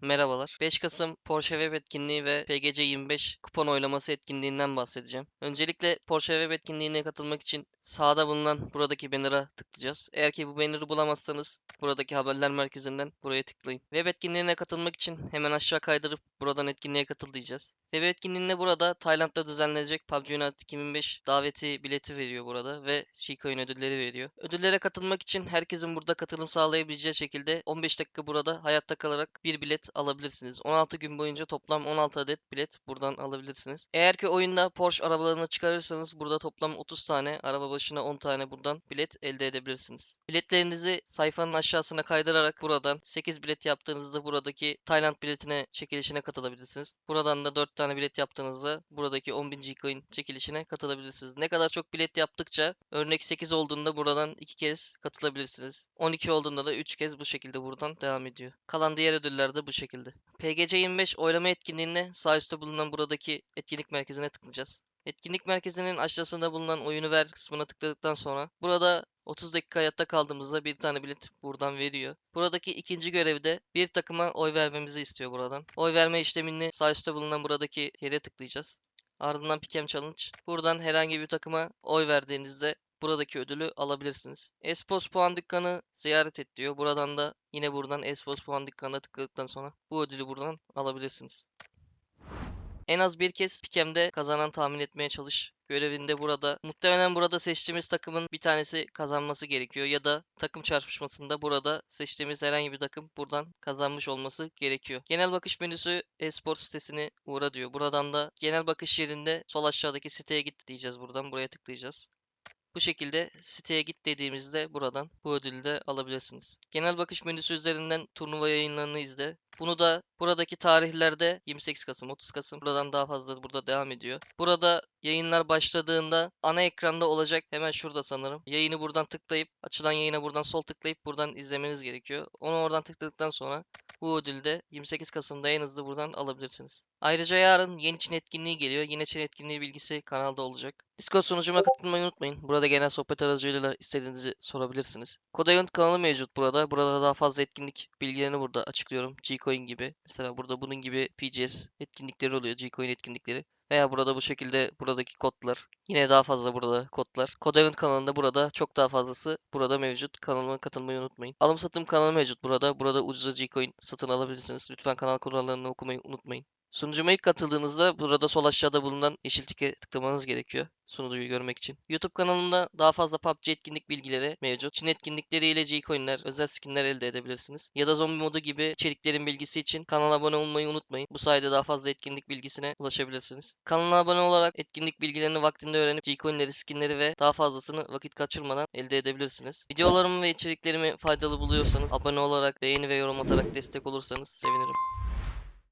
Merhabalar. 5 Kasım Porsche Web etkinliği ve PGC 25 kupon oylaması etkinliğinden bahsedeceğim. Öncelikle Porsche Web etkinliğine katılmak için sağda bulunan buradaki banner'a tıklayacağız. Eğer ki bu banner'ı bulamazsanız buradaki haberler merkezinden buraya tıklayın. Web etkinliğine katılmak için hemen aşağı kaydırıp buradan etkinliğe katıl diyeceğiz. Web etkinliğinde burada Tayland'da düzenlenecek PUBG Unite 2005 daveti bileti veriyor burada ve Shikoin ödülleri veriyor. Ödüllere katılmak için herkesin burada katılım sağlayabileceği şekilde 15 dakika burada hayatta kalarak bir bilet alabilirsiniz. 16 gün boyunca toplam 16 adet bilet buradan alabilirsiniz. Eğer ki oyunda Porsche arabalarını çıkarırsanız burada toplam 30 tane araba başına 10 tane buradan bilet elde edebilirsiniz. Biletlerinizi sayfanın aşağısına kaydırarak buradan 8 bilet yaptığınızda buradaki Tayland biletine çekilişine katılabilirsiniz. Buradan da 4 tane bilet yaptığınızda buradaki 10.000 G-Coin çekilişine katılabilirsiniz. Ne kadar çok bilet yaptıkça örnek 8 olduğunda buradan 2 kez katılabilirsiniz. 12 olduğunda da 3 kez bu şekilde buradan devam ediyor. Kalan diğer ödüller de bu şekilde. PGC 25 oylama etkinliğinde sağ bulunan buradaki etkinlik merkezine tıklayacağız. Etkinlik merkezinin aşağısında bulunan oyunu ver kısmına tıkladıktan sonra burada 30 dakika hayatta kaldığımızda bir tane bilet buradan veriyor. Buradaki ikinci görevde bir takıma oy vermemizi istiyor buradan. Oy verme işlemini sağ bulunan buradaki yere tıklayacağız. Ardından Pikem Challenge. Buradan herhangi bir takıma oy verdiğinizde buradaki ödülü alabilirsiniz. Espos puan dükkanı ziyaret et diyor. Buradan da yine buradan Espos puan dükkanına tıkladıktan sonra bu ödülü buradan alabilirsiniz. En az bir kez Pikem'de kazanan tahmin etmeye çalış. Görevinde burada. Muhtemelen burada seçtiğimiz takımın bir tanesi kazanması gerekiyor. Ya da takım çarpışmasında burada seçtiğimiz herhangi bir takım buradan kazanmış olması gerekiyor. Genel bakış menüsü e-spor sitesine uğra diyor. Buradan da genel bakış yerinde sol aşağıdaki siteye git diyeceğiz buradan. Buraya tıklayacağız. Bu şekilde siteye git dediğimizde buradan bu ödülü de alabilirsiniz. Genel bakış menüsü üzerinden turnuva yayınlarını izle. Bunu da buradaki tarihlerde 28 Kasım, 30 Kasım buradan daha fazla burada devam ediyor. Burada yayınlar başladığında ana ekranda olacak hemen şurada sanırım. Yayını buradan tıklayıp açılan yayına buradan sol tıklayıp buradan izlemeniz gerekiyor. Onu oradan tıkladıktan sonra bu ödülü de 28 Kasım'da en hızlı buradan alabilirsiniz. Ayrıca yarın yeni Çin etkinliği geliyor. Yeni Çin etkinliği bilgisi kanalda olacak. Discord sunucuma katılmayı unutmayın. Burada genel sohbet aracılığıyla istediğinizi sorabilirsiniz. Kodayont kanalı mevcut burada. Burada daha fazla etkinlik bilgilerini burada açıklıyorum. Gcoin gibi. Mesela burada bunun gibi PGS etkinlikleri oluyor. Gcoin etkinlikleri. Veya burada bu şekilde buradaki kodlar. Yine daha fazla burada kodlar. Kodayont kanalında burada çok daha fazlası burada mevcut. Kanalıma katılmayı unutmayın. Alım satım kanalı mevcut burada. Burada ucuza Gcoin satın alabilirsiniz. Lütfen kanal kurallarını okumayı unutmayın. Sunucuma ilk katıldığınızda burada sol aşağıda bulunan yeşil tike tıklamanız gerekiyor sunucuyu görmek için. YouTube kanalımda daha fazla PUBG etkinlik bilgileri mevcut. Çin etkinlikleriyle G-Coin'ler, özel skinler elde edebilirsiniz. Ya da zombi modu gibi içeriklerin bilgisi için kanala abone olmayı unutmayın. Bu sayede daha fazla etkinlik bilgisine ulaşabilirsiniz. Kanala abone olarak etkinlik bilgilerini vaktinde öğrenip G-Coin'leri, skinleri ve daha fazlasını vakit kaçırmadan elde edebilirsiniz. Videolarımı ve içeriklerimi faydalı buluyorsanız abone olarak, beğeni ve yorum atarak destek olursanız sevinirim.